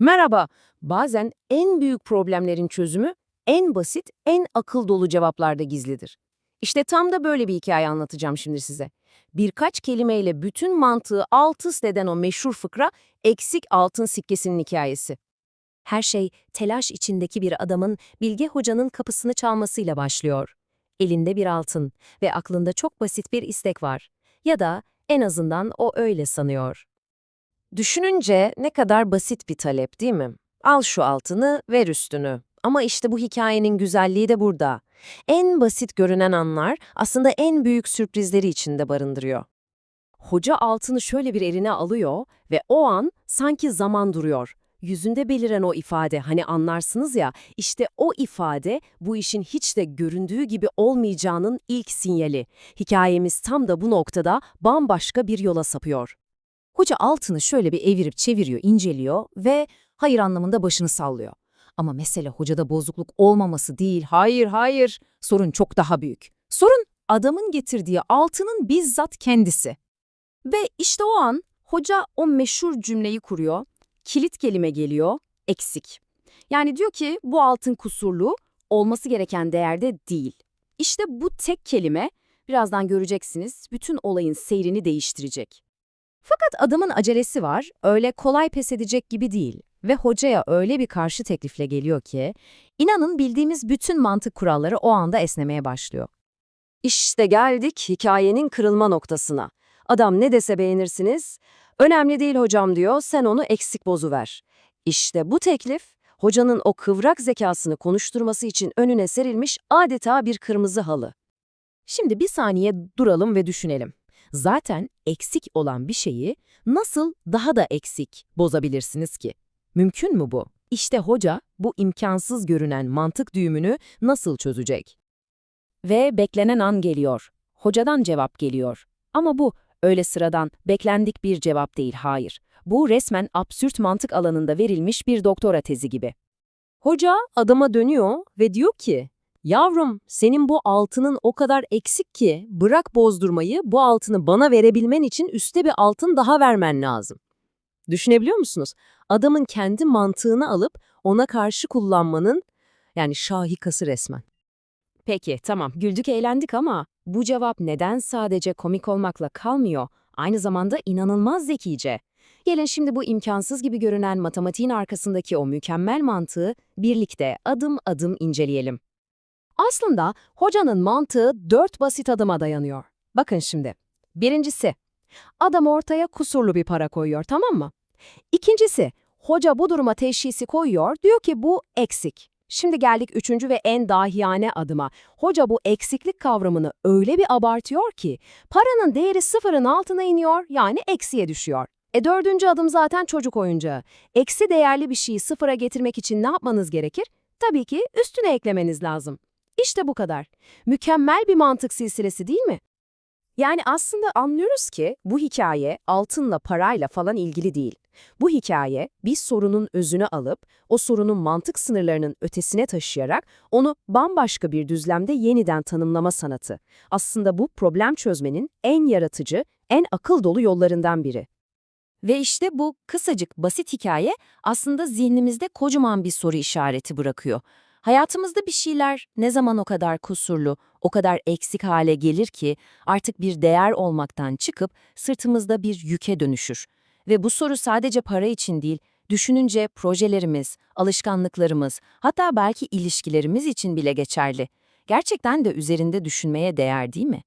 Merhaba. Bazen en büyük problemlerin çözümü en basit, en akıl dolu cevaplarda gizlidir. İşte tam da böyle bir hikaye anlatacağım şimdi size. Birkaç kelimeyle bütün mantığı alt üst eden o meşhur fıkra eksik altın sikkesinin hikayesi. Her şey telaş içindeki bir adamın Bilge Hoca'nın kapısını çalmasıyla başlıyor. Elinde bir altın ve aklında çok basit bir istek var. Ya da en azından o öyle sanıyor. Düşününce ne kadar basit bir talep değil mi? Al şu altını, ver üstünü. Ama işte bu hikayenin güzelliği de burada. En basit görünen anlar aslında en büyük sürprizleri içinde barındırıyor. Hoca altını şöyle bir eline alıyor ve o an sanki zaman duruyor. Yüzünde beliren o ifade hani anlarsınız ya işte o ifade bu işin hiç de göründüğü gibi olmayacağının ilk sinyali. Hikayemiz tam da bu noktada bambaşka bir yola sapıyor. Hoca altını şöyle bir evirip çeviriyor, inceliyor ve hayır anlamında başını sallıyor. Ama mesele hocada bozukluk olmaması değil, hayır hayır. Sorun çok daha büyük. Sorun adamın getirdiği altının bizzat kendisi. Ve işte o an hoca o meşhur cümleyi kuruyor. Kilit kelime geliyor, eksik. Yani diyor ki bu altın kusurlu, olması gereken değerde değil. İşte bu tek kelime, birazdan göreceksiniz, bütün olayın seyrini değiştirecek. Fakat adamın acelesi var, öyle kolay pes edecek gibi değil. Ve hocaya öyle bir karşı teklifle geliyor ki, inanın bildiğimiz bütün mantık kuralları o anda esnemeye başlıyor. İşte geldik hikayenin kırılma noktasına. Adam ne dese beğenirsiniz, önemli değil hocam diyor, sen onu eksik bozuver. İşte bu teklif, hocanın o kıvrak zekasını konuşturması için önüne serilmiş adeta bir kırmızı halı. Şimdi bir saniye duralım ve düşünelim. Zaten eksik olan bir şeyi nasıl daha da eksik bozabilirsiniz ki? Mümkün mü bu? İşte hoca bu imkansız görünen mantık düğümünü nasıl çözecek? Ve beklenen an geliyor. Hocadan cevap geliyor. Ama bu öyle sıradan, beklendik bir cevap değil, hayır. Bu resmen absürt mantık alanında verilmiş bir doktora tezi gibi. Hoca adama dönüyor ve diyor ki, Yavrum, senin bu altının o kadar eksik ki bırak bozdurmayı, bu altını bana verebilmen için üste bir altın daha vermen lazım. Düşünebiliyor musunuz? Adamın kendi mantığını alıp ona karşı kullanmanın yani şahikası resmen. Peki, tamam, güldük eğlendik ama bu cevap neden sadece komik olmakla kalmıyor, aynı zamanda inanılmaz zekice. Gelin şimdi bu imkansız gibi görünen matematiğin arkasındaki o mükemmel mantığı birlikte adım adım inceleyelim. Aslında hocanın mantığı dört basit adıma dayanıyor. Bakın şimdi. Birincisi, adam ortaya kusurlu bir para koyuyor, tamam mı? İkincisi, hoca bu duruma teşhisi koyuyor, diyor ki bu eksik. Şimdi geldik üçüncü ve en dahiyane adıma. Hoca bu eksiklik kavramını öyle bir abartıyor ki, paranın değeri sıfırın altına iniyor, yani eksiye düşüyor. E dördüncü adım zaten çocuk oyuncağı. Eksi değerli bir şeyi sıfıra getirmek için ne yapmanız gerekir? Tabii ki üstüne eklemeniz lazım. İşte bu kadar. Mükemmel bir mantık silsilesi değil mi? Yani aslında anlıyoruz ki bu hikaye altınla parayla falan ilgili değil. Bu hikaye bir sorunun özünü alıp o sorunun mantık sınırlarının ötesine taşıyarak onu bambaşka bir düzlemde yeniden tanımlama sanatı. Aslında bu problem çözmenin en yaratıcı, en akıl dolu yollarından biri. Ve işte bu kısacık basit hikaye aslında zihnimizde kocaman bir soru işareti bırakıyor. Hayatımızda bir şeyler ne zaman o kadar kusurlu, o kadar eksik hale gelir ki artık bir değer olmaktan çıkıp sırtımızda bir yüke dönüşür. Ve bu soru sadece para için değil, düşününce projelerimiz, alışkanlıklarımız, hatta belki ilişkilerimiz için bile geçerli. Gerçekten de üzerinde düşünmeye değer değil mi?